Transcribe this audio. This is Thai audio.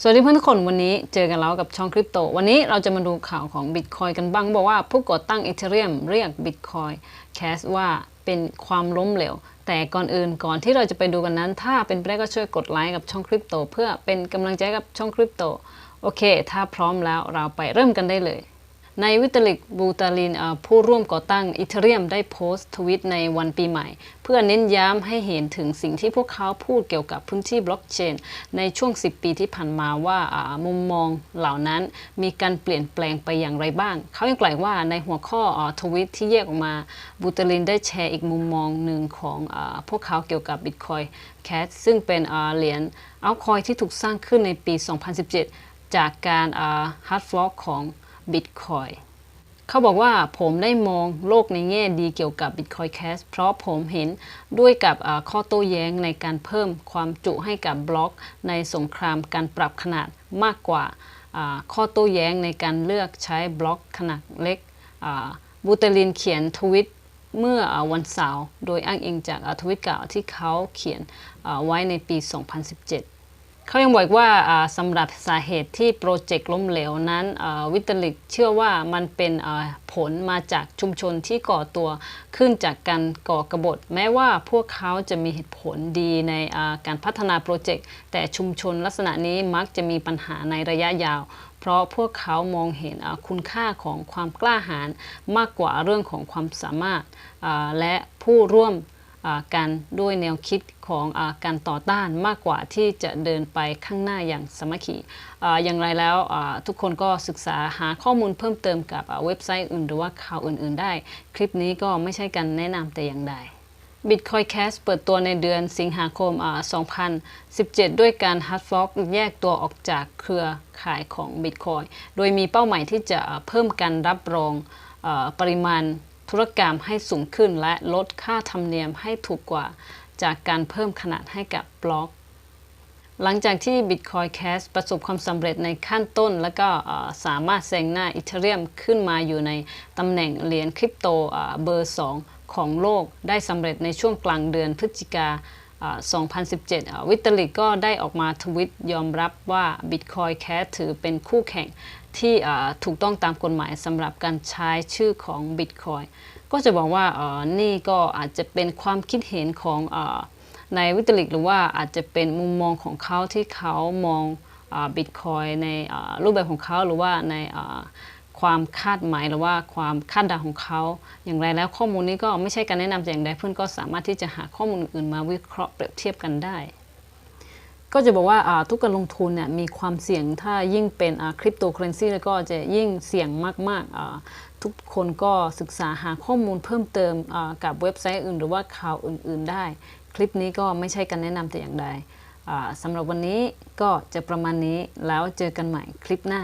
สวัสดีเพื่อนทุกคนวันนี้เจอกันแล้วกับช่องคริปโต วันนี้เราจะมาดูข่าวของบิตคอยกันบ้างบอกว่าผู้ก่อตั้งอีเทเรียมเรียกบิตคอยแคสว่าเป็นความล้มเหลว แต่ก่อนอื่นก่อนที่เราจะไปดูกันนั้น ถ้าเป็นไปได้ก็ช่วยกดไลค์กับช่องคริปโต เพื่อเป็นกำลังใจกับช่องคริปโตโอเค ถ้าพร้อมแล้วเราไปเริ่มกันได้เลย ในวิตาลิกบูตาลินผู้ร่วมก่อตั้งอีเทเรียมได้โพสต์ทวิตในวันปีใหม่ เพื่อเน้นย้ำให้เห็นถึงสิ่งที่พวกเขาพูดเกี่ยวกับพื้นที่บล็อกเชน ในช่วง 10 ปีที่ผ่านมาว่ามุมมองเหล่านั้นมีการเปลี่ยนแปลงไปอย่างไรบ้าง เขายังกล่าวว่าในหัวข้ออทวิตที่แยกออกมาบูตาลินได้แชร์อีกมุมมองหนึ่งของอพวกเขาเกี่ยวกับ Bitcoin Cash ซึ่งเป็นเหรียญเอาคอยที่ถูกสร้างขึ้นในปี 2017 จากการฮาร์ดฟลอกของ Bitcoin เขาบอกว่าผมได้มองโลกในแง่ดีเกี่ยวกับ Bitcoin Cash เพราะผมเห็นด้วยกับข้อโต้แย้งในการเพิ่มความจุให้กับบล็อก ในสงครามการปรับขนาดมากกว่าข้อโต้แย้งในการเลือกใช้บล็อกขนาดเล็กบูเตลินเขียนทวิตเมื่อวันเสาร์โดยอ้างอิงจากทวิตเก่าที่เขาเขียนไว้ในปี 2017 เขายังบอกว่าสำหรับสาเหตุที่โปรเจกต์ล้มเหลวนั้นวิตลิกเชื่อว่ามันเป็นผลมาจากชุมชนที่ก่อตัวขึ้นจากการก่อกระบฏ แม้ว่าพวกเขาจะมีเหตุผลดีในการพัฒนาโปรเจกต์แต่ชุมชนลักษณะนี้มักจะมีปัญหาในระยะยาว เพราะพวกเขามองเห็นคุณค่าของความกล้าหาญมากกว่าเรื่องของความสามารถและผู้ร่วม กันด้วยแนวคิดของอการต่อต้านมากกว่าที่จะเดินไปข้างหน้าอย่างสมัคคีอย่างไรแล้วทุกคนก็ศึกษาหาข้อมูลเพิ่มเติมกับเว็บไซต์อื่น หรือว่าข่าวอื่น ๆ ได้ คลิปนี้ก็ไม่ใช่การแนะนำแต่อย่างใด Bitcoin Cash เปิดตัวในเดือนสิงหาคม 2017 ด้วยการ hard fork แยกตัวออกจากเครือข่ายของ Bitcoin โดยมีเป้าหมายที่จะเพิ่มการรับรองอปริมาณ ธุรกรรมให้สูงขึ้นและลดค่าธรรมเนียมให้ถูกกว่าจากการเพิ่มขนาดให้กับบล็อก หลังจากที่ Bitcoin Cash ประสบความสำเร็จในขั้นต้น แล้วก็สามารถแซงหน้า Ethereum ขึ้นมาอยู่ในตำแหน่งเหรียญคริปโตเบอร์ 2 ของโลกได้สำเร็จในช่วงกลางเดือนพฤศจิกา2017 วิตาลิกก็ได้ออกมาทวิตยอมรับว่า Bitcoin Cash ถือเป็นคู่แข่ง ที่ถูกต้องตามกฎหมายสำหรับการใช้ชื่อของ Bitcoin ก็จะบอกว่านี่ก็อาจจะเป็นความคิดเห็นของอในวิตาลิกหรือว่าอาจจะเป็นมุมมองของเขาที่เขามองบิตคอยในรูปแบบของเขาหรือว่าในความคาดหมายหรือว่าความคาดเดาของเขา อย่างไรแล้วข้อมูลนี้ก็ไม่ใช่การแนะนำแต่อย่างใดเพื่อนก็สามารถที่จะหาข้อมูลอื่นมาวิเคราะห์เปรียบเทียบกันได้ ก็จะบอกว่าทุกการลงทุนเนี่ยมีความเสี่ยงถ้ายิ่งเป็นคริปโตเคอเรนซีแล้วก็จะยิ่งเสี่ยงมากๆ ทุกคนก็ศึกษาหาข้อมูลเพิ่มเติมกับเว็บไซต์อื่น หรือว่าข่าวอื่น ๆ ได้ คลิปนี้ก็ไม่ใช่การแนะนำแต่อย่างใดสำหรับวันนี้ก็จะประมาณนี้แล้วเจอกันใหม่คลิปหน้า